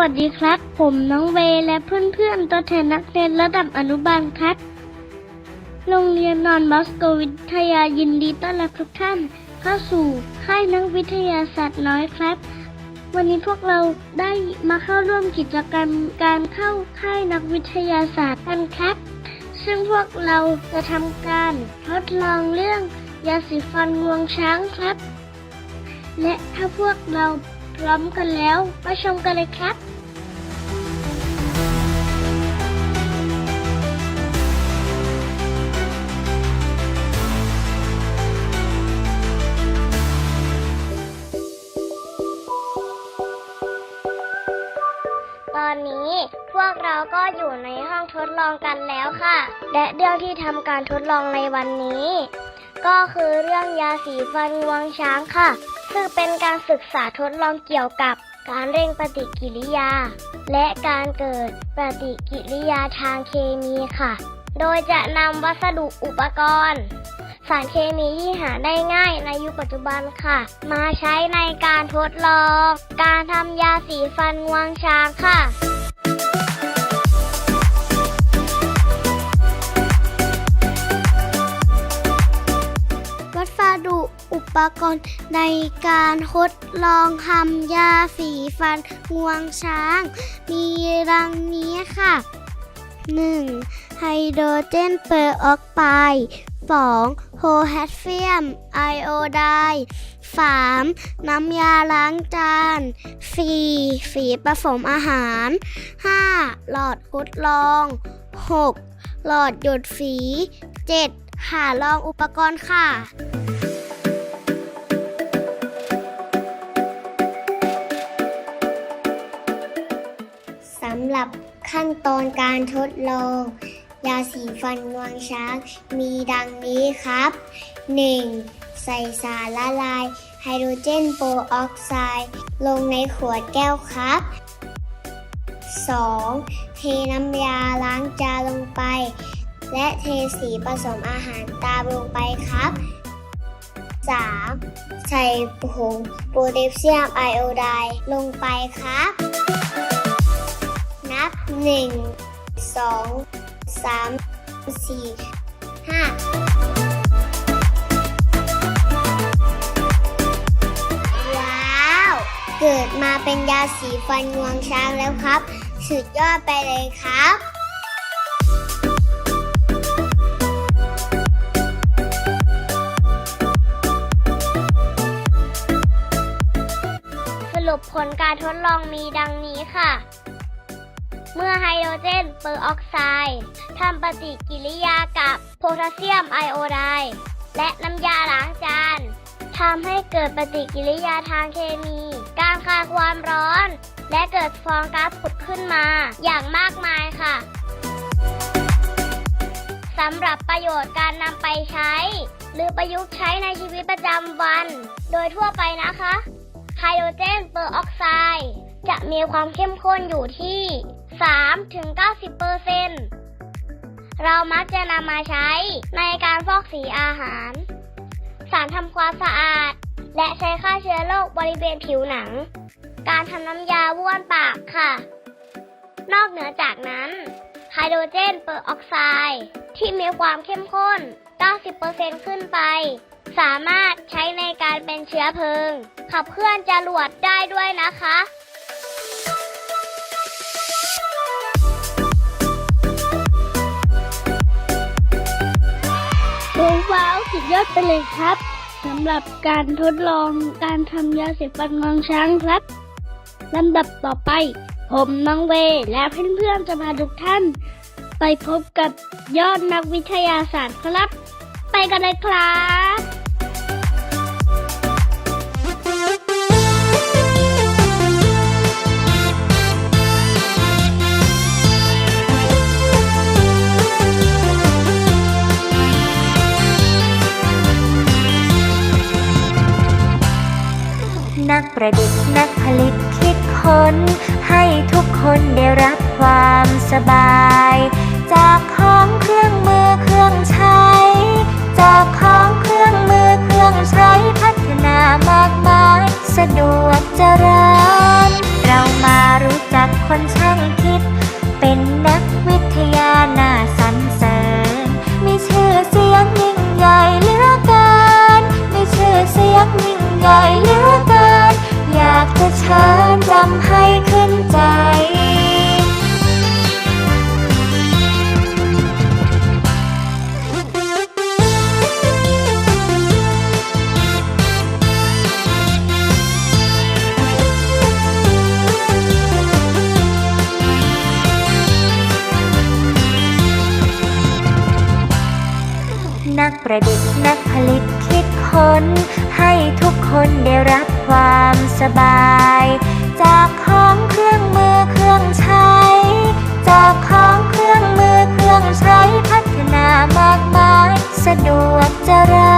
วัสดีครับ ผมน้องเวและเพื่อนๆตัวแทนนักเรียนระดับอนุบาลครับ โรงเรียนนอนบอสโกวิทยายินดีต้อนรับทุกท่าน เข้าสู่ค่ายนักวิทยาศาสตร์น้อยครับ วันนี้พวกเราได้มาเข้าร่วมกิจกรรมการเข้าค่ายนักวิทยาศาสตร์กันครับ ซึ่งพวกเราจะทำการทดลองเรื่องยาสีฟันงวงช้างครับ และถ้าพวกเราพร้อมกันแล้วมาชมกันเลยครับ อนนี้ พวกเราก็อยู่ในห้องทดลองกันแล้วค่ะ และเรื่องที่ทำการทดลองในวันนี้ ก็คือเรื่องยาสีฟันงวงช้างค่ะ ซึ่งเป็นการศึกษาทดลองเกี่ยวกับการเร่งปฏิกิริยา และการเกิดปฏิกิริยาทางเคมีค่ะ โดยจะนำวัสดุอุปกรณ์ สารเคมีที่หาได้ง่ายในยุคปัจจุบันค่ะ มาใช้ในการทดลอง การทำยาสีฟันงวงช้างค่ะวัสดุอุปกรณ์ในการทดลองทำยาสีฟันงวงช้าง มีดังนี้ค่ะ 1. ไฮโดรเจนเปอร์ออกไซด์ 2. โพแทสเซียม ไอโอไดด์ 3. น้ำยาล้างจาน 4. สีผสมอาหาร 5. หลอดทดลอง 6. หลอดหยดสี 7. หาลองอุปกรณ์ค่ะสำหรับขั้นตอนการทดลอง ยาสีฟันงวงช้าง มีดังนี้ครับ 1. ใส่สารละลาย ไฮโดรเจนโปรออกไซด์ ลงในขวดแก้วครับ 2. เทน้ำยาล้างจานลงไป และเทสีผสมอาหารตามลงไปครับ 3. ใส่ผงโพแทสเซียมไอโอไดด์ลงไปครับ นับ 1 2 3 4 5ว้าว เกิดมาเป็นยาสีฟันงวงช้างแล้วครับ สุดยอดไปเลยครับรุปผลการทดลองมีดังนี้ค่ะ เมื่อไฮโดรเจนเปอร์ออกไซด์ทำปฏิกิริยากับโพแทสเซียมไอโอไดด์และน้ำยาล้างจานทำให้เกิดปฏิกิริยาทางเคมี การคายความร้อน และเกิดฟองก๊าซผุดขึ้นมา อย่างมากมายค่ะสำหรับประโยชน์การนำไปใช้ หรือประยุกต์ใช้ในชีวิตประจำวัน โดยทั่วไปนะคะไฮโดรเจนเปอร์ออกไซด์จะมีความเข้มข้นอยู่ที่ 3-90%เรามักจะนำมาใช้ในการฟอกสีอาหาร สารทำความสะอาด และใช้ฆ่าเชื้อโรคบริเวณผิวหนัง การทำน้ำยาบ้วนปากค่ะ นอกเหนือจากนั้นไฮโดรเจนเปอร์ออกไซด์ที่มีความเข้มข้น 90%ขึ้นไป สามารถใช้ในการเป็นเชื้อเพลิง ขับเคลื่อนจรวดได้ด้วยนะคะ ยอดไปเลยครับสำหรับการทดลองการทำยาสีฟันงองช้างครับลำดับต่อไป ผมน้องเว และเพื่อนๆจะพาทุกท่าน ไปพบกับยอดนักวิทยาศาสตร์ครับ ไปกันเลยครับ ประดิษฐ์นักผลิตคิดค้น ให้ทุกคนได้รับความสบาย จากของเครื่องมือเครื่องใช้ จากของเครื่องมือเครื่องใช้พัฒนามากมาย สะดวกเจริญ เรามารู้จักคนช่างคิด เป็นนักวิทยาน่าสรรเสริญ มีชื่อเสียงยิ่งใหญ่เหลือเกิน มีชื่อเสียงยิ่งใหญ่เหลือ ประดิษฐ์นักผลิตคิดค้น ให้ทุกคนได้รับความสบาย จากของเครื่องมือเครื่องใช้ จากของเครื่องมือเครื่องใช้พัฒนามากมาย สะดวกเจริญ